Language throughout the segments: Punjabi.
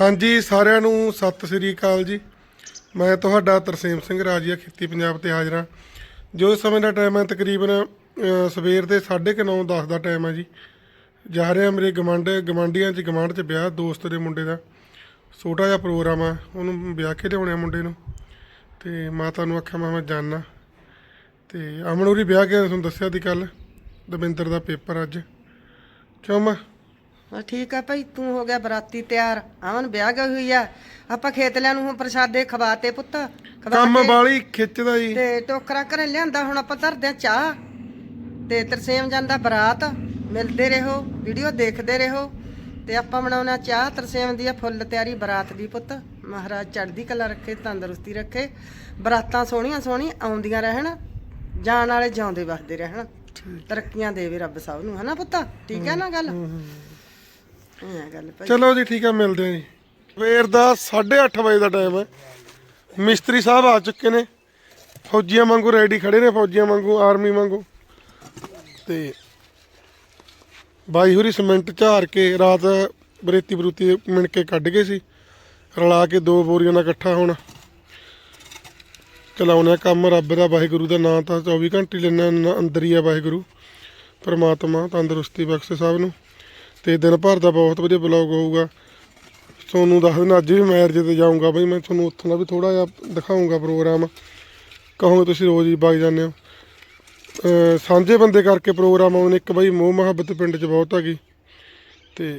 ਹਾਂਜੀ, ਸਾਰਿਆਂ ਨੂੰ ਸਤਿ ਸ੍ਰੀ ਅਕਾਲ ਜੀ। ਮੈਂ ਤੁਹਾਡਾ ਤਰਸੇਮ ਸਿੰਘ ਰਾਜੀਆ, ਖੇਤੀ ਪੰਜਾਬ ਤੇ ਹਾਜ਼ਰ ਹਾਂ। ਜੋ ਸਮੇਂ ਦਾ ਟਾਈਮ ਹੈ, ਤਕਰੀਬਨ ਸਵੇਰ ਦੇ 9:30 10 ਦਾ ਟਾਈਮ ਹੈ ਜੀ। ਜਾ ਰਿਹਾ ਮੇਰੇ ਗਮੰਡ, ਗਮੰਡੀਆਂ ਚ, ਗਮੰਡ ਚ ਵਿਆਹ, ਦੋਸਤ ਦੇ ਮੁੰਡੇ ਦਾ। ਛੋਟਾ ਜਿਹਾ ਪ੍ਰੋਗਰਾਮ ਆ, ਉਹਨੂੰ ਵਿਆਹ ਕੇ ਲਿਆਉਣਾ ਮੁੰਡੇ ਨੂੰ। ਤੇ ਮਾਤਾ ਨੂੰ ਆਖਿਆ, ਮੈਂ ਮੈਂ ਜਾਣਾ ਤੇ ਅਮਨ ਉਹਦੀ ਵਿਆਹ ਕੇ ਤੁਹਾਨੂੰ ਦੱਸਿਆ ਦੀ ਕੱਲ ਦਵਿੰਦਰ ਦਾ ਪੇਪਰ ਅੱਜ। ਕਿਉਂ ਮੈਂ ਹਾਂ ਠੀਕ ਆ ਭਾਈ ਤੂੰ ਹੋ ਗਿਆ ਬਰਾਤੀ ਤਿਆਰ ਅਮਨ ਵਿਆਹ ਗਈ ਹੋਈ ਆ। ਆਪਾਂ ਖੇਤਲਿਆਂ ਨੂੰ ਹੁਣ ਪ੍ਰਸ਼ਾਦੇ ਖਵਾਤੇ ਪੁੱਤ ਖਵਾ ਕੰਮ ਕੇ ਵਾਲੀ ਖਿੱਚਦਾ ਜੀ। ਤੇ ਟੋਕਰਾ ਘਰੇ ਲਿਆਂਦਾ ਹੁਣ ਆਪਾਂ ਧਰਦੇ ਆ ਚਾਹ। ਤੇ ਤਰਸੇਮ ਜਾਂਦਾ ਬਰਾਤ ਮਿਲਦੇ ਰਹੋ ਵੀਡੀਓ ਦੇਖਦੇ ਰਹੋ। ਤੇ ਆਪਾਂ ਬਣਾਉਣਾ ਚਾਹ ਤਰਸੇਮ ਦੀ ਆ ਫੁੱਲ ਤਿਆਰੀ ਬਰਾਤ ਦੀ ਪੁੱਤ। ਮਹਾਰਾਜ ਚੜ੍ਹਦੀ ਕਲਾ ਰੱਖੇ ਤੰਦਰੁਸਤੀ ਰੱਖੇ। ਬਰਾਤਾਂ ਸੋਹਣੀਆਂ ਸੋਹਣੀਆਂ ਆਉਂਦੀਆਂ ਰਹਿਣ ਜਾਣ ਵਾਲੇ ਜਿਉਂਦੇ ਵਸਦੇ ਰਹਿਣ। ਤਰੱਕੀਆਂ ਦੇਵੇ ਰੱਬ ਸਭ ਨੂੰ ਹਨਾ ਪੁੱਤ? ਠੀਕ ਹੈ ਨਾ ਗੱਲ? ਇਹ ਆ ਗੱਲ ਭਾਈ। ਚਲੋ ਜੀ, ਠੀਕ ਆ ਮਿਲਦੇ ਆ ਜੀ। ਸਵੇਰ ਦਾ 8:30 ਵਜੇ ਦਾ ਟਾਈਮ ਹੈ। ਮਿਸਤਰੀ ਸਾਹਿਬ ਆ ਚੁੱਕੇ ਨੇ। ਫੌਜੀਆਂ ਵਾਂਗੂ ਰੈਡੀ ਖੜੇ ਨੇ, ਫੌਜੀਆਂ ਵਾਂਗੂ ਆਰਮੀ ਵਾਂਗੂ। ਤੇ ਬਾਈ ਹੁਰੀ ਸਿਮੈਂਟ ਝਾਰ ਕੇ ਰਾਤ ਬਰੇਤੀ ਬਰੂਤੀ ਮਿਣ ਕੇ ਕੱਢ ਗਏ ਸੀ। ਰਲਾ ਕੇ ਦੋ ਬੋਰੀਆਂ ਨਾਲ ਇਕੱਠਾ ਹੋਣਾ। ਚਲਾਉਣਾ ਕੰਮ ਰੱਬ ਦਾ, ਵਾਹਿਗੁਰੂ ਦਾ ਨਾਮ ਤਾਂ 24 ਘੰਟੇ ਲੈਣਾ ਅੰਦਰ ਹੀ ਆ ਵਾਹਿਗੁਰੂ। ਪਰਮਾਤਮਾ ਤੰਦਰੁਸਤੀ ਬਖਸ਼ੇ ਸਭ ਨੂੰ। ਤੇ ਦਿਨ ਭਰ ਦਾ ਬਹੁਤ ਵਧੀਆ ਬਲੌਗ ਹੋਊਗਾ। ਤੁਹਾਨੂੰ ਦੱਸ ਦਿਨ ਅੱਜ ਵੀ ਮੈਰਿਜ ਤੇ ਜਾਊਂਗਾ ਬਈ ਮੈਂ ਤੁਹਾਨੂੰ ਉੱਥੋਂ ਦਾ ਵੀ ਥੋੜਾ ਜਿਹਾ ਦਿਖਾਊਂਗਾ ਪ੍ਰੋਗਰਾਮ ਕਹੋਗੇ ਤੁਸੀਂ ਰੋਜ਼ ਹੀ ਵਗ ਜਾਂਦੇ ਹੋ। ਸਾਂਝੇ ਬੰਦੇ ਕਰਕੇ ਪ੍ਰੋਗਰਾਮ ਆਉਣੇ ਇੱਕ ਬਈ ਮੋਹ ਮੁਹੱਬਤ ਪਿੰਡ 'ਚ ਬਹੁਤ ਹੈਗੀ। ਤੇ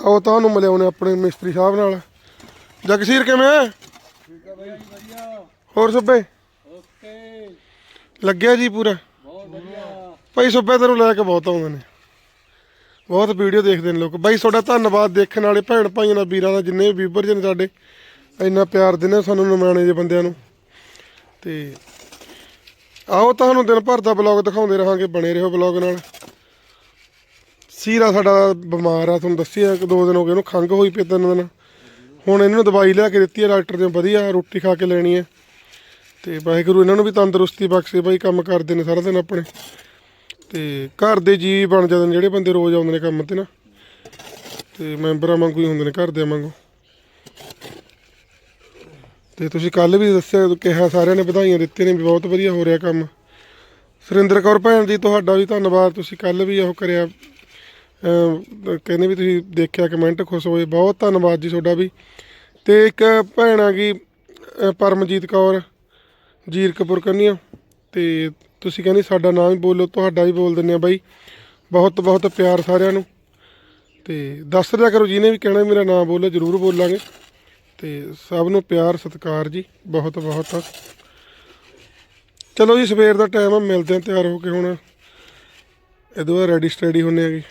ਆਓ ਤੁਹਾਨੂੰ ਮਿਲਿਆਉਣੇ ਆਪਣੇ ਮਿਸਤਰੀ ਸਾਹਿਬ ਨਾਲ। ਜਗਸੀਰ ਕਿਵੇਂ ਆ ਠੀਕ ਹੈ ਬਾਈ। ਵਧੀਆ। ਹੋਰ ਸੁੱਬੇ? ਓਕੇ। ਲੱਗਿਆ ਜੀ ਪੂਰਾ? ਬਹੁਤ ਵਧੀਆ। ਭਾਈ ਸੁੱਬੇ ਤੈਨੂੰ ਲੈ ਕੇ ਬਹੁਤ ਆਉਂਦੇ ਨੇ। ਬਹੁਤ ਵੀਡੀਓ ਦੇਖਦੇ ਨੇ ਲੋਕ। ਬਾਈ, ਤੁਹਾਡਾ ਧੰਨਵਾਦ ਦੇਖਣ ਵਾਲੇ ਭੈਣ ਭਾਈਆਂ ਨਾਲ, ਵੀਰਾਂ ਦਾ ਜਿੰਨੇ ਵੀ ਵੀਵਰ ਨੇ ਸਾਡੇ। ਇੰਨਾ ਪਿਆਰ ਦਿੰਦੇ ਸਾਨੂੰ ਨਿਮਾਣੇ ਜੇ ਬੰਦਿਆਂ ਨੂੰ। ਤੇ ਆਓ ਤੁਹਾਨੂੰ ਦਿਨ ਭਰ ਦਾ ਬਲੌਗ ਦਿਖਾਉਂਦੇ ਰਹਾਂਗੇ, ਬਣੇ ਰਹੋ ਬਲੌਗ ਨਾਲ। ਸੀਰਾ ਸਾਡਾ ਬਿਮਾਰ ਆ, ਤੁਹਾਨੂੰ ਦੱਸਿਆ ਕਿ ਦੋ ਦਿਨ ਹੋ ਗਏ ਉਹਨੂੰ ਖੰਘ ਹੋਈ ਪਈ ਤਿੰਨ ਦਿਨ। ਹੁਣ ਇਹਨਾਂ ਨੂੰ ਦਵਾਈ ਲਿਆ ਕੇ ਦਿੱਤੀ ਹੈ ਡਾਕਟਰ ਨੇ ਵਧੀਆ ਰੋਟੀ ਖਾ ਕੇ ਲੈਣੀ ਹੈ ਤੇ ਵਾਹਿਗੁਰੂ, ਇਹਨਾਂ ਨੂੰ ਵੀ ਤੰਦਰੁਸਤੀ ਬਖਸ਼ੇ ਬਾਈ, ਕੰਮ ਕਰਦੇ ਨੇ ਸਾਰਾ ਦਿਨ ਆਪਣੇ। ਤੇ ਘਰ ਦੇ ਜੀ ਬਣ ਜਾਂਦੇ ਨੇ, ਜਿਹੜੇ ਬੰਦੇ ਰੋਜ਼ ਆਉਂਦੇ ਨੇ ਕੰਮ ਤੇ ਨਾ। ਤੇ ਮੈਂਬਰਾਂ ਵਾਂਗੂ ਹੀ ਹੁੰਦੇ ਨੇ ਘਰ ਦੇ ਵਾਂਗੂ। ਤੇ ਤੁਸੀਂ ਕੱਲ ਵੀ ਦੱਸਿਆ, ਕਿਹਾ ਸਾਰਿਆਂ ਨੇ, ਵਧਾਈਆਂ ਦਿੱਤੀਆਂ ਨੇ, ਵੀ ਬਹੁਤ ਵਧੀਆ ਹੋ ਰਿਹਾ ਕੰਮ। ਸੁਰਿੰਦਰ ਕੌਰ ਭੈਣ ਜੀ, ਤੁਹਾਡਾ ਵੀ ਧੰਨਵਾਦ, ਤੁਸੀਂ ਕੱਲ ਵੀ ਉਹ ਕਰਿਆ। ਕਹਿੰਦੇ ਵੀ ਤੁਸੀਂ ਦੇਖਿਆ, ਕਮੈਂਟ ਖੁਸ਼ ਹੋਏ, ਬਹੁਤ ਧੰਨਵਾਦ ਜੀ ਤੁਹਾਡਾ ਵੀ। ਤੇ ਇੱਕ ਭੈਣ ਆ ਗਈ ਪਰਮਜੀਤ ਕੌਰ, ਜੀਰਕਪੁਰ ਕੰਨੀਆਂ। ਤੇ ਤੁਸੀਂ ਕਹਿੰਦੇ ਸਾਡਾ ਨਾਮ ਵੀ ਬੋਲੋ, ਤੁਹਾਡਾ ਵੀ ਬੋਲ ਦਿੰਨੇ ਆ ਬਾਈ। ਬਹੁਤ ਬਹੁਤ ਪਿਆਰ ਸਾਰਿਆਂ ਨੂੰ। ਤੇ ਦੱਸ ਦਿਆ ਕਰੋ, ਜਿਹਨੇ ਵੀ ਕਹਿਣਾ ਮੇਰਾ ਨਾਮ ਬੋਲੋ, ਜਰੂਰ ਬੋਲਾਂਗੇ। ਤੇ ਸਭ ਨੂੰ ਪਿਆਰ, ਸਤਿਕਾਰ ਜੀ, ਬਹੁਤ ਬਹੁਤ। ਚਲੋ ਜੀ, ਸਵੇਰ ਦਾ ਟਾਈਮ ਆ, ਮਿਲਦੇ ਆ, ਤਿਆਰ ਹੋ ਕੇ ਹੁਣ। ਇਹਦੋਂ ਬਾਅਦ ਰੈਡੀ ਸਟੈਡੀ ਹੁੰਨੇ ਜੀ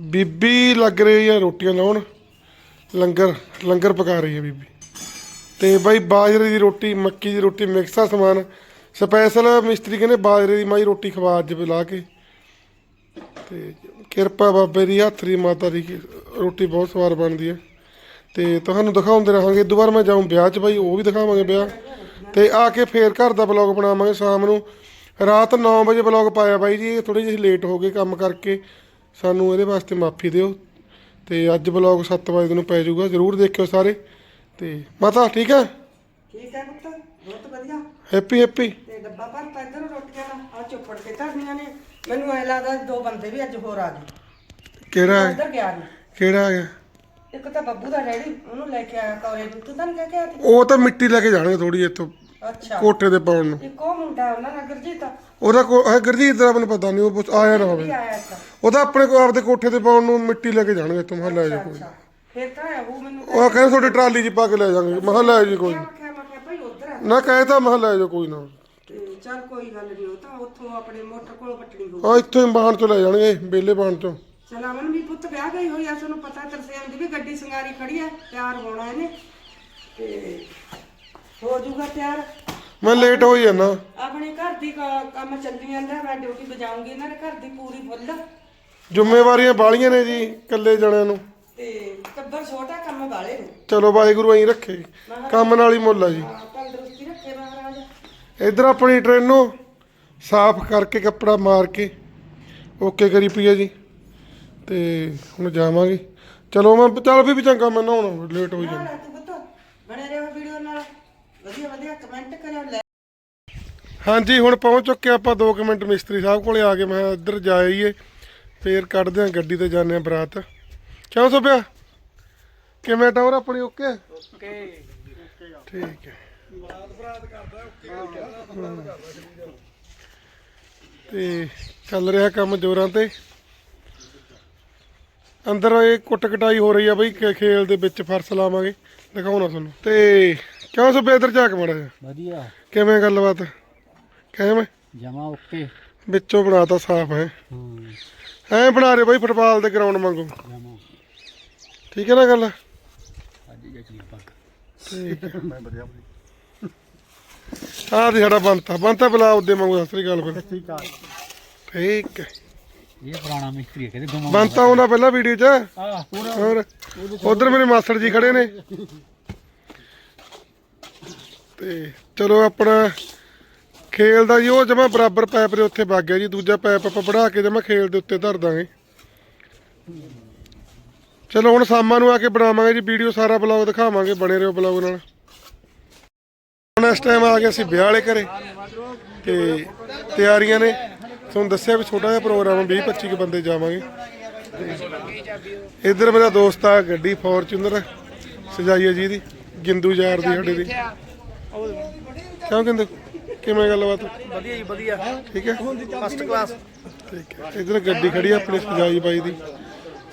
ਬੀਬੀ ਲੱਗ ਰਹੀ ਆ ਰੋਟੀਆਂ ਲਾਉਣ। ਲੰਗਰ ਲੰਗਰ ਪਕਾ ਰਹੀ ਹੈ ਬੀਬੀ। ਤੇ ਬਾਈ ਬਾਜਰੇ ਦੀ ਰੋਟੀ, ਮੱਕੀ ਦੀ ਰੋਟੀ, ਮਿਕਸ ਆ ਸਮਾਨ। ਸਪੈਸ਼ਲ ਮਿਸਤਰੀ ਕਹਿੰਦੇ ਬਾਜਰੇ ਦੀ ਮਾਈ ਰੋਟੀ ਖਵਾ ਅੱਜ ਬੁਲਾ ਕੇ। ਤੇ ਕਿਰਪਾ ਬਾਬੇ ਦੀ, ਹੱਥ ਦੀ, ਮਾਤਾ ਦੀ ਰੋਟੀ ਬਹੁਤ ਸਵਾਦ ਬਣਦੀ ਹੈ ਤੇ ਤੁਹਾਨੂੰ ਦਿਖਾਉਂਦੇ ਰਹਾਂਗੇ ਦੁਬਾਰਾ ਮੈਂ ਜਾਊਂ ਵਿਆਹ 'ਚ ਬਾਈ, ਉਹ ਵੀ ਦਿਖਾਵਾਂਗੇ ਵਿਆਹ। ਤੇ ਆ ਕੇ ਫੇਰ ਘਰ ਦਾ ਬਲੌਗ ਬਣਾਵਾਂਗੇ ਸ਼ਾਮ ਨੂੰ। ਰਾਤ 9 ਵਜੇ ਬਲੌਗ ਪਾਇਆ ਬਾਈ ਜੀ ਥੋੜੀ ਜਿਹੀ ਲੇਟ ਹੋ ਗਏ ਕੰਮ ਕਰਕੇ। ਸਾਨੂੰ ਇਹਦੇ ਵਾਸਤੇ ਮਾਫੀ ਦਿਓ। ਤੇ ਅੱਜ ਬਲੌਗ 7 ਵਜੇ ਨੂੰ ਪੈ ਜਾਊਗਾ, ਜਰੂਰ ਦੇਖਿਓ ਸਾਰੇ। ਤੇ ਮਾਤਾ ਠੀਕ ਹੈ? ਠੀਕ ਹੈ ਪੁੱਤ ਬਹੁਤ ਵਧੀਆ। ਹੈਪੀ ਹੈਪੀ ਤੇ ਡੱਬਾ ਭਰ ਤਾ ਇੱਧਰ ਰੋਟੀਆਂ ਦਾ ਆ ਚੁੱਪੜ ਕੇ ਧਰਨੀਆਂ ਨੇ। ਮੈਨੂੰ ਐ ਲੱਗਦਾ ਦੋ ਬੰਦੇ ਵੀ ਅੱਜ ਹੋਰ ਆ ਗਏ। ਕਿਹੜਾ ਹੈ? ਉੱਧਰ ਗਿਆ ਨਹੀਂ ਕਿਹੜਾ ਗਿਆ ਇੱਕ ਤਾਂ ਬੱਬੂ ਦਾ ਡੈਡੀ ਉਹਨੂੰ ਲੈ ਕੇ ਆਇਆ ਕੌਰੇ ਨੂੰ। ਤੂੰ ਤਾਂ ਕਹਿ ਕੇ ਆਇਆ ਸੀ? ਉਹ ਤਾਂ ਮਿੱਟੀ ਲੈ ਕੇ ਜਾਣਗੇ ਥੋੜੀ ਇੱਥੋਂ ਅੱਛਾ। ਕੋਠੇ ਤੇ ਪਾਉਣ ਨੂੰ। ਇੱਕ ਉਹ ਮੁੰਡਾ ਉਹਨਾਂ ਨਾਲ ਗੁਰਜੀਤ ਉਹਦਾ ਕੋ ਹੈ ਗੁਰਜੀਤ ਦਾ ਮੈਨੂੰ ਪਤਾ ਨਹੀਂ ਉਹ ਪੁੱਛ- ਆਇਆ ਨਾ ਵੀ ਹੋਵੇ। ਆਇਆ ਇੱਕ ਉਹਦਾ ਆਪਣੇ ਕੋ ਆਪਦੇ ਕੋਠੇ ਤੇ ਪਾਉਣ ਨੂੰ ਮਿੱਟੀ ਲੈ ਕੇ ਜਾਣਗੇ ਇੱਥੋਂ ਮਹੱਲਾ ਜਾ ਕੋਈ। ਅੱਛਾ। ਫਿਰ ਤਾਂ ਆਇਆ ਉਹ ਮੈਨੂੰ ਉਹ ਕਹਿੰਦੇ ਤੁਹਾਡੀ ਟਰਾਲੀ 'ਚ ਪਾ ਕੇ ਲੈ ਜੀ ਕੋਈ ਮੈਂ ਕਿਹਾ ਮੈਂ ਕਿਹਾ ਭਾਈ ਉੱਧਰ ਆ। ਨਾ ਕਹੇ ਤਾਂ ਮਹੱਲਾ ਜਾ ਕੋਈ ਨਾ। ਤੇ ਚੱਲ ਕੋਈ ਗੱਲ ਨਹੀਂ ਉਹ ਤਾਂ ਉੱਥੋਂ ਆਪਣੇ ਮੋਟਰ ਕੋਲ ਪੱਟਣੀ ਹੋਊ। ਆ ਇੱਥੋਂ ਹੀ ਬਾਹਣ ਚੋਂ ਲੈ ਜਾਣਗੇ ਬੇਲੇ ਬਾਹਣ ਚੋਂ। ਚਲ ਅਮਨ ਵੀ ਪੁੱਤ ਵਿਆਹ ਗਈ ਹੋਈ ਆ ਤੁਹਾਨੂੰ ਪਤਾ ਤਰਸੇਮ ਦੀ ਵੀ ਗੱਡੀ ਸੰਗਾਰੀ ਖੜੀ ਆ ਤਿਆਰ ਹੋਣਾ ਇਹਨੇ। ਤੇ ਹੋ ਜਾਊਗਾ ਤਿਆਰ। ਮੈਂ ਲੇਟ ਹੋ ਜਾਣਾ ਆਪਣੇ ਘਰ ਦੀ ਕ- ਕੰਮ ਚੱਲੀ ਜਾਂਦਾ ਮੈਂ ਡਿਊਟੀ ਵਜਾਉਂਗੀ ਇਹਨਾਂ ਦੇ ਘਰ ਦੀ ਪੂਰੀ ਫੁੱਲ। ਜ਼ਿੰਮੇਵਾਰੀਆਂ ਬਾਲੀਆਂ ਨੇ ਜੀ ਇਕੱਲੇ ਜਣਿਆਂ ਨੂੰ। ਤੇ ਟੱਬਰ ਛੋਟਾ ਕੰਮ ਵਾਲੇ ਨੂੰ। ਚਲੋ ਵਾਹਿਗੁਰੂ ਐਂ ਰੱਖੇ ਕੰਮ ਨਾਲ ਹੀ ਮੁੱਲ ਆ ਜੀ। ਹਾਂ, ਤੰਦਰੁਸਤੀ ਰੱਖੇ ਮਹਾਰਾਜ। ਇਧਰ ਆਪਣੀ ਟ੍ਰੇਨੋਂ ਸਾਫ਼ ਕਰਕੇ ਕੱਪੜਾ ਮਾਰ ਕੇ ਓਕੇ ਕਰੀ ਪਈ ਆ ਜੀ। ਤੇ ਹੁਣ ਜਾਵਾਂਗੇ। ਚਲੋ ਮੈਂ ਚੱਲ ਵੀ ਵੀ ਚੰਗਾ ਮੈਂ ਨਹਾਉਣਾ ਲੇਟ ਹੋਈ ਜਾਂਦਾ ਤੂੰ ਪੁੱਤ ਬਣੇ ਰਹੋ ਵੀਡੀਓ ਨਾਲ। ਵਧੀਆ ਵਧੀਆ ਕਮੈਂਟ ਕਰਿਓ ਲੈ ਹਾਂਜੀ ਹੁਣ ਪਹੁੰਚ ਚੁੱਕੇ ਆਪਾਂ 2 ਮਿੰਟ ਮਿਸਤਰੀ ਸਾਹਿਬ ਕੋਲੇ ਆ ਕੇ ਮੈਂ ਕਿਹਾ ਇੱਧਰ ਜਾ ਆਈਏ ਫੇਰ ਕੱਢਦੇ ਆ ਗੱਡੀ ਤੇ ਜਾਂਦੇ ਆ ਬਰਾਤ। ਕਿਉਂ ਸੁਭਿਆ? ਕਿਵੇਂ ਟੌਰ ਆਪਣੀ ਓਕੇ? ਓਕੇ। ਠੀਕ ਹੈ। ਤੇ ਚੱਲ ਰਿਹਾ ਕੰਮ ਜੋਰਾਂ ਤੇ। ਅੰਦਰ ਇਹ ਕੁੱਟ ਕਟਾਈ ਹੋ ਰਹੀ ਆ ਬਈ ਖੇਲ ਦੇ ਵਿੱਚ ਫਰਸ਼ ਲਾਵਾਂਗੇ। ਦਿਖਾਉਣਾ ਤੁਹਾਨੂੰ। ਤੇ ਕਿਉਂ ਸੁਭਿਆ ਇੱਧਰ ਜਾ ਕੇ ਮੜਾ ਵਧੀਆ। ਕਿਵੇਂ ਗੱਲਬਾਤ? ਕਿਵੇਂ ਜਮਾ ਓਕੇ। ਵਿੱਚੋਂ ਬਣਾਤਾ ਸਾਫ਼ ਹੈ? ਹੂੰ। ਐਂ ਬਣਾ ਰਹੇ ਬਾਈ ਫੁੱਟਬਾਲ ਦੇ ਗਰਾਊਂਡ ਵਾਂਗੂ। ਜਮਾ ਠੀਕ ਹੈ ਨਾ ਗੱਲ? ਅੱਜ ਜੇ ਚੀਜ਼ ਪੱਕ ਠੀਕ ਹੈ। ਮੈਂ ਵਧੀਆ ਆਹ ਦੀ ਸਾਡਾ ਬੰਤਾ। ਬੰਤਾ ਬੁਲਾ ਉਹਦੇ ਵਾਂਗੂ ਸਤਿ ਸ੍ਰੀ ਅਕਾਲ ਫਿਰ। ਠੀਕ ਆ ਠੀਕ ਹੈ। ਇਹ ਪੁਰਾਣਾ ਮਿਸਤਰੀ ਹੈ ਕਹਿੰਦੇ ਗੁਮਾ ਬੰਤਾ ਆਉਂਦਾ ਪਹਿਲਾਂ ਵੀਡੀਓ 'ਚ। ਆ ਪੂਰਾ। ਹੋਰ ਉਧਰ ਮੇਰੇ ਮਾਸਟਰ ਜੀ ਖੜੇ ਨੇ। ਤੇ ਚਲੋ ਆਪਣਾ ਖੇਲ ਦਾ ਜੀ ਉਹ ਜਮਾ ਬਰਾਬਰ ਪਾਈਪ ਦੇ ਉੱਤੇ ਵਗ ਗਿਆ ਜੀ। ਦੂਜਾ ਪਾਈਪ ਆਪਾਂ ਬੜਾ ਕੇ ਜਮਾ ਖੇਲ ਦੇ ਉੱਤੇ ਧਰ ਦਾਂਗੇ। ਚਲੋ ਹੁਣ ਸ਼ਾਮਾਂ ਨੂੰ ਆ ਕੇ ਬਣਾਵਾਂਗੇ ਜੀ ਵੀਡੀਓ ਸਾਰਾ ਬਲੌਗ ਦਿਖਾਵਾਂਗੇ ਬਣੇ ਰਹੋ ਬਲੌਗ ਨਾਲ। ਹੁਣ ਇਸ ਟਾਈਮ ਆ ਗਏ ਅਸੀਂ ਵਿਆਹ ਵਾਲੇ ਘਰੇ ਤੇ ਤਿਆਰੀਆਂ ਨੇ। ਤੁਹਾਨੂੰ ਦੱਸਿਆ ਵੀ ਛੋਟਾ ਜਿਹਾ ਪ੍ਰੋਗਰਾਮ 20 25 ਕੁ ਬੰਦੇ ਜਾਵਾਂਗੇ। ਇੱਧਰ ਮੇਰਾ ਦੋਸਤ ਆ ਗੱਡੀ ਫੋਰਚੂਨਰ ਸਜਾਈ ਹੈ ਜੀ ਦੀ ਗਿੰਦੂ ਯਾਰ ਦੀ ਸਾਡੇ ਦੀ। ਕਿਉਂ ਕਹਿੰਦੇ ਕਿਵੇਂ ਗੱਲਬਾਤ? ਵਧੀਆ ਜੀ ਵਧੀਆ। ਠੀਕ ਹੈ? ਫਸਟ ਕਲਾਸ ਠੀਕ ਹੈ। ਇੱਧਰ ਗੱਡੀ ਖੜੀ ਆ ਆਪਣੀ ਸਜਾਈ ਬਾਈ ਦੀ।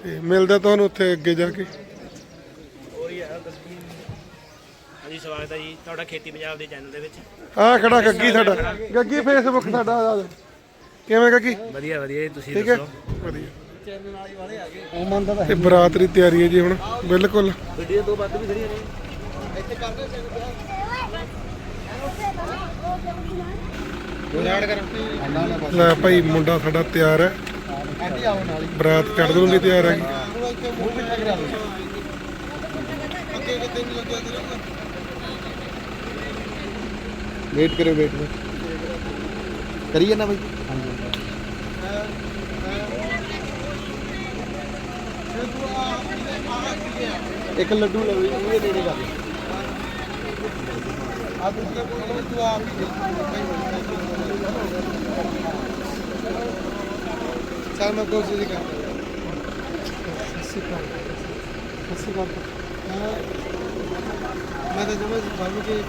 ਤੇ ਮਿਲਦਾ ਤੁਹਾਨੂੰ ਉੱਥੇ ਅੱਗੇ ਜਾ ਕੇ? ਹਾਂਜੀ ਸਵਾਗਤ ਹੈ ਜੀ। ਤੁਹਾਡਾ ਖੇਤੀ ਪੰਜਾਬ ਦੇ ਚੈਨਲ ਦੇ ਵਿੱਚ। ਆਹ ਖੜਾ ਗੱਗੀ ਸਾਡਾ। ਗੱਗੀ ਫੇਸਬੁੱਕ ਸਾਡਾ ਆ ਜਾ। ਕਿਵੇਂ ਗੱਗੀ? ਵਧੀਆ ਵਧੀਆ ਜੀ ਤੁਸੀਂ ਠੀਕ ਹੈ? ਦੱਸੋ? ਵਧੀਆ। ਉਹ ਮੰਨਦਾ ਤਾਂ ਤੇ ਬਰਾਤ ਦੀ ਤਿਆਰੀ ਹੈ ਜੀ ਹੁਣ ਬਿਲਕੁਲ। ਵੀਡੀਓ ਦੋ ਵੱਧ ਵੀ ਖੜੀਆਂ ਨੇ ਲੈ ਭਾਈ ਮੁੰਡਾ ਸਾਡਾ ਤਿਆਰ ਹੈ। ਬਰਾਤ ਚੜ੍ਹਨ ਨੂੰ ਵੀ ਤਿਆਰ ਹੈ ਵੇਟ ਕਰਿਓ ਵੇਟ ਕਰੀਏ ਨਾ ਬਾਈ? ਇੱਕ ਲੱਡੂ ਲੈ ਬਈ ਇਹ ਨੇੜੇ ਕਰ ਆ ਦੂਜਾ ਕੋਲ ਤੂੰ ਆਪ ਹੀ ਚੱਲ ਮੈਂ ਕੋਸ਼ਿਸ਼ ਕਰਦਾ ਸੱਸੀ ਕਰ ਸੱਸੀ ਕਰ ਮੈਂ ਤਾਂ ਜਮਾ ਬਾਬੂ ਕੇ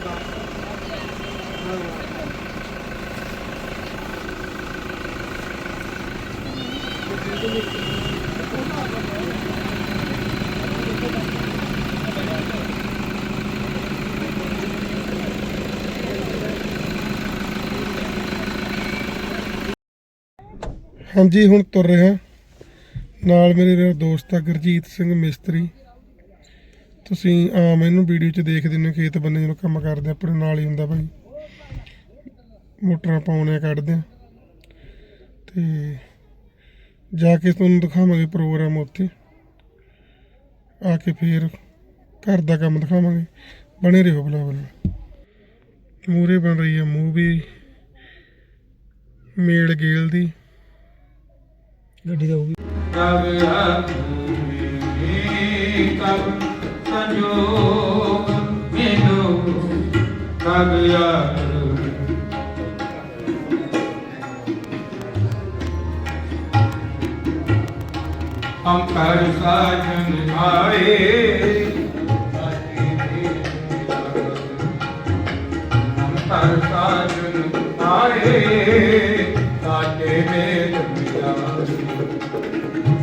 ਹਾਂਜੀ, ਹੁਣ ਤੁਰ ਰਿਹਾ ਨਾਲ ਮੇਰੇ ਦੋਸਤ ਆ ਗੁਰਜੀਤ ਸਿੰਘ ਮਿਸਤਰੀ। ਤੁਸੀਂ ਆਮ ਇਹਨੂੰ ਵੀਡੀਓ 'ਚ ਦੇਖਦੇ ਨੇ ਖੇਤ ਬੰਨੇ ਜਦੋਂ ਕੰਮ ਕਰਦੇ ਆਪਣੇ ਨਾਲ ਹੀ ਹੁੰਦਾ ਭਾਈ। ਮੋਟਰਾਂ ਪਾਉਣੇ ਕੱਢਦੇ ਆ। ਤੇ ਜਾ ਕੇ ਤੁਹਾਨੂੰ ਦਿਖਾਵਾਂਗੇ ਪ੍ਰੋਗਰਾਮ ਉੱਥੇ। ਆ ਕੇ ਫੇਰ ਘਰ ਦਾ ਕੰਮ ਦਿਖਾਵਾਂਗੇ। ਬਣੇ ਰਹੋ ਬਲੌਗ ਨਾਲ ਮੂਰੇ ਬਣ ਰਹੀ ਹੈ ਮੂਵੀ ਮੇਲ ਗੇਲ ਦੀ। ਗੱਡੀ ਦਾ ਹੋਊਗੀ। ਕਬ ਆਖੂੰ ਕਬ ਸੰਜੋਗ ਮੈਨੂੰ ਕਬ ਆਖੂੰ ਹਮ ਕਰ ਸਾਜਨ ਆਏ। ਹਮ ਕਰ ਸਾਜਨ ਆਏ। ਸਾਡੇ ਮੇਲ ਮਿਲਾਏ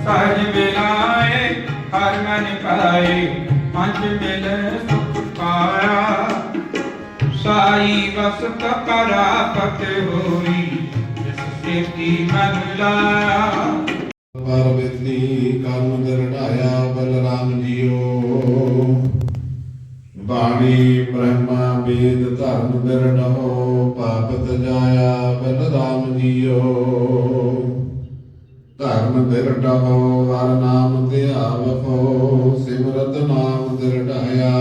ਸਜ ਮਿਲਾਏ ਹਰ ਮਨ ਪਾਏ ਪੰਜ ਮਿਲ ਸੁਖ ਪਾਇਆ। ਸਾਈ ਵਸਤ ਪਰਾਪਤ ਹੋਈ, ਜਿਸ ਸੇਤੀ ਮਨ ਲਾਇਆ। ਪਰਬਤੀ ਕਰਮ ਦਰੜਾਇਆ ਬਲਰਾਮ ਜੀਓ। ਬਾਣੀ ਬ੍ਰਹਮਾ ਵੇਦ ਧਰਮ ਦਰੜਾਓ ਪਾਪ ਤਜਾਇਆ ਬਲਰਾਮ ਜੀਓ। ਧਰਮ ਦਰੜਾਓ ਹਰ ਨਾਮ ਧਿਆਵੋ ਸਿਮਰਤ ਨਾਮ ਦਰੜਾਇਆ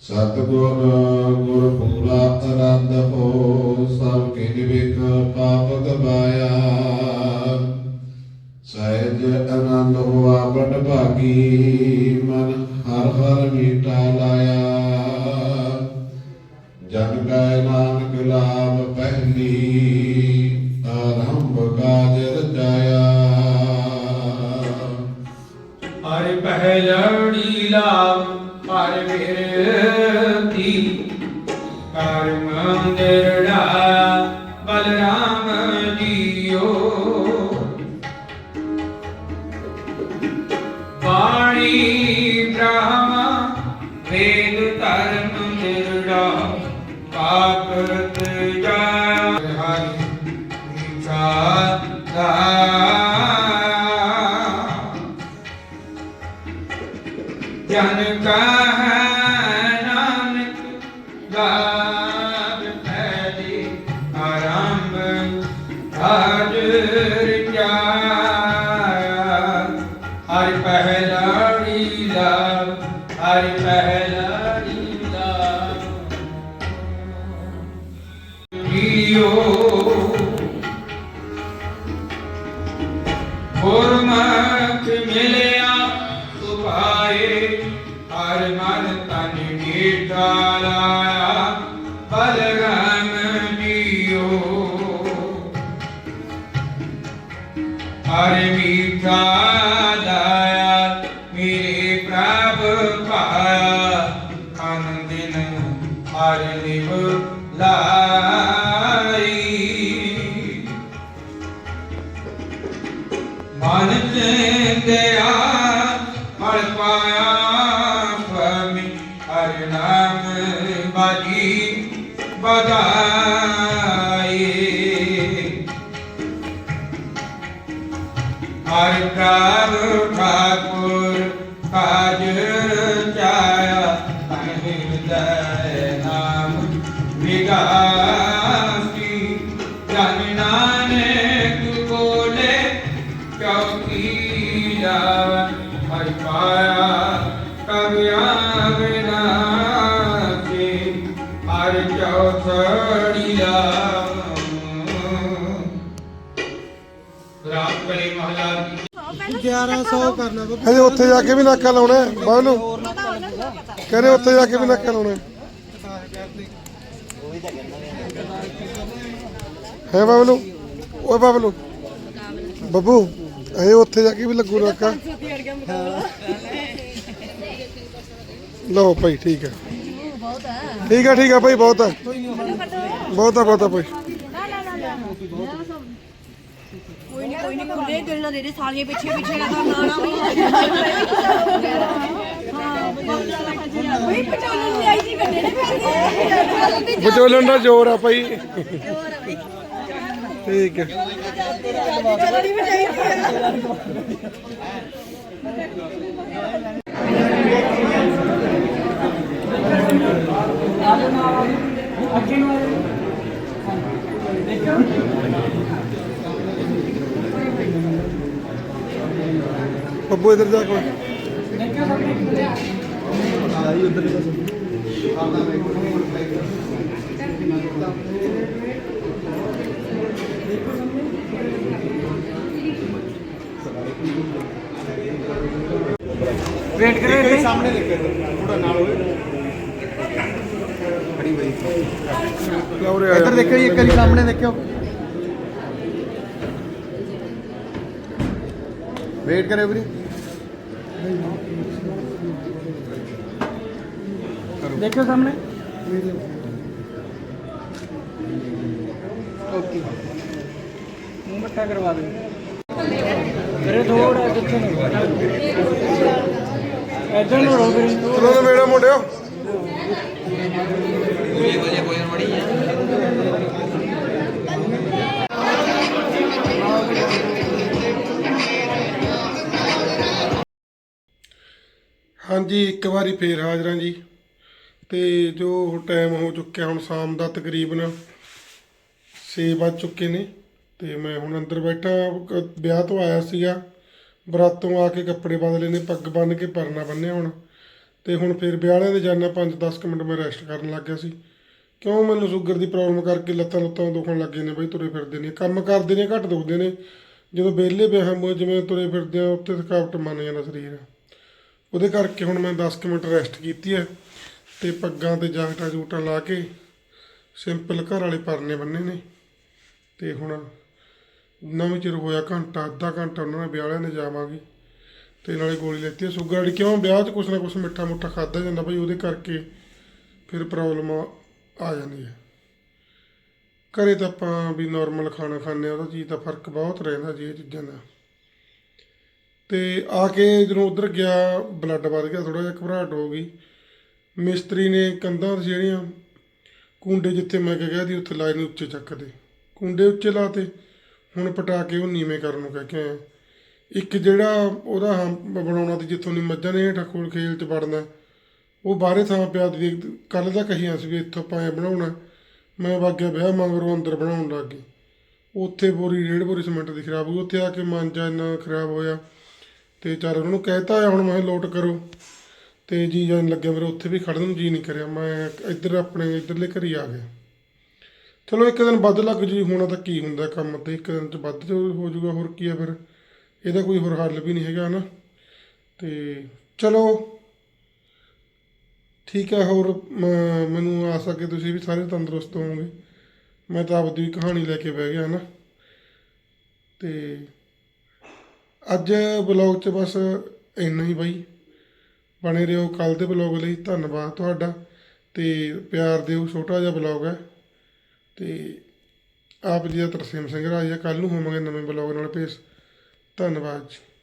ਸਤਗੁਰ, ਗੁਰ ਪੂਰਾ ਅਨੰਦ ਹੋ, ਸਭ ਕੇ ਵਿਕ ਪਾਪ ਗਵਾਇਆ। ਭਾਗੀ, ਮਨ ਹਰ ਹਰ ਮੀਟਾ ਲਾਇਆ। ਜਨ ਕੈ ਵੇਦ ਧਰਮ ਨਿਰੜਾ ਪਾਪਤ ਜਾ ਹਰਿ ਵਿਚਾਰਾ ਜਨ ਕਾ ਨਾਨਕ Yeah. 1100 ਕਰਨਾ ਬੱਬੂ ਹਜੇ ਉੱਥੇ ਜਾ ਕੇ ਵੀ ਨਾਕਾ ਲਾਉਣਾ ਹੈ ਬਾਬਲੂ ਕਹਿੰਦੇ ਉੱਥੇ ਜਾ ਕੇ ਵੀ ਨਾਕਾ ਲਾਉਣਾ ਹੈ। ਹੈ ਬਾਬਲੂ ਓਏ ਬਾਬਲੂ। ਬੱਬੂ ਹਜੇ ਉੱਥੇ ਜਾ ਕੇ ਵੀ ਲੱਗੂ ਨਾਕਾ। ਲਓ ਭਾਈ ਠੀਕ ਹੈ। ਠੀਕ ਹੈ ਠੀਕ ਹੈ ਭਾਈ ਬਹੁਤ ਹੈ। ਬਹੁਤ ਹੈ ਬਹੁਤ ਹੈ ਭਾਈ। ਕੋਈ ਨਹੀਂ ਕੋਈ ਨਹੀਂ ਖੁੱਲੇ ਦਿਲ ਨਾਲ ਦੇ ਦੇ ਸਾਲੀਆਂ ਪਿੱਛੇ ਪਿੱਛੇ ਲਗਾ ਨਾ ਨਾ ਹਾਂ ਕੋਈ ਨਹੀਂ ਆਈ ਸੀ ਗੱਡੇ ਨੇ ਫਿਰ ਵਿਚੋਲਣ ਦਾ ਜ਼ੋਰ ਆ ਭਾਈ। ਠੀਕ ਹੈ ਜਲਦੀ ਬਚਾਈ ਬੱਬੂ ਇਧਰ ਜਾ ਕੋਈ ਵੇਟ ਕਰੇ ਇੱਥੇ ਸਾਹਮਣੇ ਦੇਖੇ ਥੋੜਾ ਨਾਲ ਹੋਏ ਲੌਰੇ ਆ ਇੱਧਰ ਦੇਖਿਓ ਜੀ ਇੱਕ ਵਾਰੀ ਸਾਹਮਣੇ ਦੇਖਿਓ ਸਾਹਮਣੇ। ਓਕੇ। ਮੂੰਹ ਮੱਠਾ ਕਰਵਾ ਦੇ ਕਰੇ ਥੋੜਾ ਪਿੱਛੇ ਨੂੰ ਇੱਧਰ ਨੂੰ ਰੋ ਵੀਰੇ ਚਲੋ ਨਾ ਮੇੜਾ ਮੁੰਡਿਓ ਹਾਂਜੀ ਇੱਕ ਵਾਰੀ ਫੇਰ ਹਾਜ਼ਰਾਂ ਜੀ। ਤੇ ਜੋ ਟਾਈਮ ਹੋ ਚੁੱਕਿਆ ਹੁਣ ਸ਼ਾਮ ਦਾ ਤਕਰੀਬਨ 6 ਵੱਜ ਚੁੱਕੇ ਨੇ ਤੇ ਮੈਂ ਹੁਣ ਅੰਦਰ ਬੈਠਾ, ਕ- ਵਿਆਹ ਤੋਂ ਆਇਆ ਸੀਗਾ, ਬਰਾਤੋਂ ਆ ਕੇ ਕੱਪੜੇ ਬਦਲੇ ਨੇ, ਪੱਗ ਬੰਨ ਕੇ ਪਰਨਾ ਬੰਨਿਆ ਹੁਣ ਤੇ ਹੁਣ ਫਿਰ ਵਿਆਹ ਵਾਲਿਆਂ ਦੇ ਜਾਣਾ 5-10 ਮਿੰਟ ਮੈਂ ਰੈਸਟ ਕਰਨ ਲੱਗ ਗਿਆ ਸੀ। ਕਿਉਂ ਮੈਨੂੰ ਸ਼ੂਗਰ ਦੀ ਪ੍ਰੋਬਲਮ ਕਰਕੇ ਲੱਤਾਂ ਲੁੱਤਾਂ ਦੁਖਣ ਲੱਗੇ ਨੇ ਬਈ, ਤੁਰੇ ਫਿਰਦੇ ਨੇ, ਕੰਮ ਕਰਦੇ ਨੇ, ਘੱਟ ਦੁਖਦੇ ਨੇ। ਜਦੋਂ ਵਿਹਲੇ ਵਿਆਹਾਂ ਮੂਹਰੇ ਜਿਵੇਂ ਤੁਰੇ ਫਿਰਦੇ ਆ, ਉੱਥੇ ਥਕਾਵਟ ਮੰਨ ਜਾਂਦਾ ਸਰੀਰ। ਉਹਦੇ ਕਰਕੇ ਹੁਣ ਮੈਂ 10 ਕੁ ਮਿੰਟ ਰੈਸਟ ਕੀਤੀ ਹੈ। ਤੇ ਪੱਗਾਂ ਤੇ ਜਾਕਟਾਂ ਜੂਟਾਂ ਲਾ ਕੇ ਸਿੰਪਲ ਘਰ ਵਾਲੇ ਪਰਨੇ ਬੰਨੇ ਨੇ। ਤੇ ਹੁਣ ਨਵੇਂ ਚਿਰ ਹੋਇਆ ਘੰਟਾ, ਅੱਧਾ ਘੰਟਾ ਉਹਨਾਂ ਨੇ ਵਿਆਹ ਵਾਲਿਆਂ ਨੇ ਜਾਵਾਂਗੇ। ਤੇ ਨਾਲੇ ਗੋਲੀ ਲੈਤੀ ਹੈ ਸ਼ੂਗਰ ਵਾਲੀ ਕਿਉਂ ਵਿਆਹ 'ਚ ਕੁਛ ਨਾ ਕੁਛ ਮਿੱਠਾ ਮੁੱਠਾ ਖਾਦਾ ਜਾਂਦਾ ਬਈ, ਉਹਦੇ ਕਰਕੇ ਫਿਰ ਪ੍ਰੋਬਲਮ ਆ ਜਾਂਦੀ ਹੈ ਘਰੇ ਤਾਂ ਆਪਾਂ ਵੀ ਨਾਰਮਲ ਖਾਣਾ ਖਾਂਦੇ ਆ, ਉਹਦਾ ਚੀਜ਼ ਦਾ ਫ਼ਰਕ ਬਹੁਤ ਰਹਿੰਦਾ ਜੀ ਇਹ ਚੀਜ਼ਾਂ ਦਾ। ਤੇ ਆ ਕੇ ਜਦੋਂ ਉਧਰ ਗਿਆ ਬਲੱਡ ਵੱਧ ਗਿਆ ਥੋੜਾ ਜਿਹਾ ਘਬਰਾਹਟ ਹੋ ਗਈ। ਮਿਸਤਰੀ ਨੇ ਕੰਧਾਂ ਜਿਹੜੀਆਂ ਕੁੰਡੇ ਜਿੱਥੇ ਮੈਂ ਕਿਹਾ ਦੀ ਉੱਥੇ ਲਾਏ ਨੇ ਉੱਚੇ ਚੱਕਦੇ ਕੁੰਡੇ ਉੱਚੇ ਲਾਤੇ, ਹੁਣ ਪਟਾ ਕੇ ਉਹ ਨੀਵੇਂ ਕਰਨ ਨੂੰ ਕਹਿ ਕੇ ਆਇਆ ਇੱਕ ਜਿਹੜਾ ਉਹਦਾ ਹੰਪ ਬਣਾਉਣਾ ਤੇ ਜਿੱਥੋਂ ਦੀ ਮੱਝਾਂ ਨੇ ਹੇਠਾਂ ਕੋਲ ਖੇਲ ਚ ਵੜਨਾ, ਉਹ ਬਾਹਰੇ ਥਾਂ ਪਿਆ ਦੀ ਕੱਲ ਦਾ ਕਹੀਆਂ ਸੀ ਵੀ ਇੱਥੋਂ ਪਾਏ ਬਣਾਉਣਾ। ਮੈਂ ਵਾਗਿਆ ਵਿਆਹ ਮੰਗਰੋਂ ਅੰਦਰ ਬਣਾਉਣ ਲੱਗ ਗਏ ਉੱਥੇ ਬੋਰੀ, ਡੇਢ ਬੋਰੀ ਸੀਮੈਂਟ ਦੀ ਖਰਾਬ ਹੋਈ, ਉੱਥੇ ਆ ਕੇ ਮਾਂਜਾ ਇੰਨਾ ਖਰਾਬ ਹੋਇਆ ਤੇ ਚੱਲ ਉਹਨਾਂ ਨੂੰ ਕਹਿਤਾ ਆ, ਹੁਣ ਮੈਂ ਕਿਹਾ, ਲੋਟ ਕਰੋ। ਤੇ ਜੀ ਜਾਣ ਲੱਗਿਆ ਮੇਰੇ ਉੱਥੇ ਵੀ ਖੜਨ ਨੂੰ ਜੀ ਨਹੀਂ ਕਰਿਆ। ਮੈਂ ਇੱਧਰ ਆਪਣੇ ਇੱਧਰਲੇ ਘਰ ਹੀ ਆ ਗਿਆ। ਚਲੋ ਇੱਕ ਦਿਨ ਵੱਧ ਲੱਗ ਜੀ, ਹੋਣਾ ਤਾਂ ਕੀ ਹੁੰਦਾ ਕੰਮ ਤੇ, ਇੱਕ ਦਿਨ ਚ ਵੱਧ ਹੋ ਜਾਊਗਾ, ਹੋਰ ਕੀ ਆ ਫਿਰ। ਇਹਦਾ ਕੋਈ ਹੋਰ ਹੱਲ ਵੀ ਨਹੀਂ ਹੈਗਾ ਨਾ। ਤੇ ਚਲੋ, ਠੀਕ ਹੈ ਹੋਰ ਮ- ਮੈਨੂੰ ਆਸ ਆ ਕਿ ਤੁਸੀਂ ਵੀ ਸਾਰੇ ਤੰਦਰੁਸਤ ਹੋਵੋਗੇ। ਮੈਂ ਤਾਂ ਆਪਦੀ ਕਹਾਣੀ ਲੈ ਕੇ ਬਹਿ ਗਿਆ ਨਾ। ਤੇ ਅੱਜ ਬਲੌਗ 'ਚ ਬਸ ਇੰਨਾ ਹੀ ਬਾਈ। ਬਣੇ ਰਹੋ। ਕੱਲ ਦੇ ਬਲੌਗ ਲਈ ਧੰਨਵਾਦ ਤੁਹਾਡਾ ਤੇ ਪਿਆਰ ਦਿਓ। ਛੋਟਾ ਜਿਹਾ ਬਲੌਗ ਹੈ ਤੇ ਆਪ ਜੀ ਦਾ ਤਰਸੇਮ ਸਿੰਘ ਰਾਜ ਕੱਲ ਨੂੰ ਹੋਵਾਂਗੇ ਨਵੇਂ ਬਲੌਗ ਨਾਲ। ਪੇਸ਼ ਧੰਨਵਾਦ ਜੀ।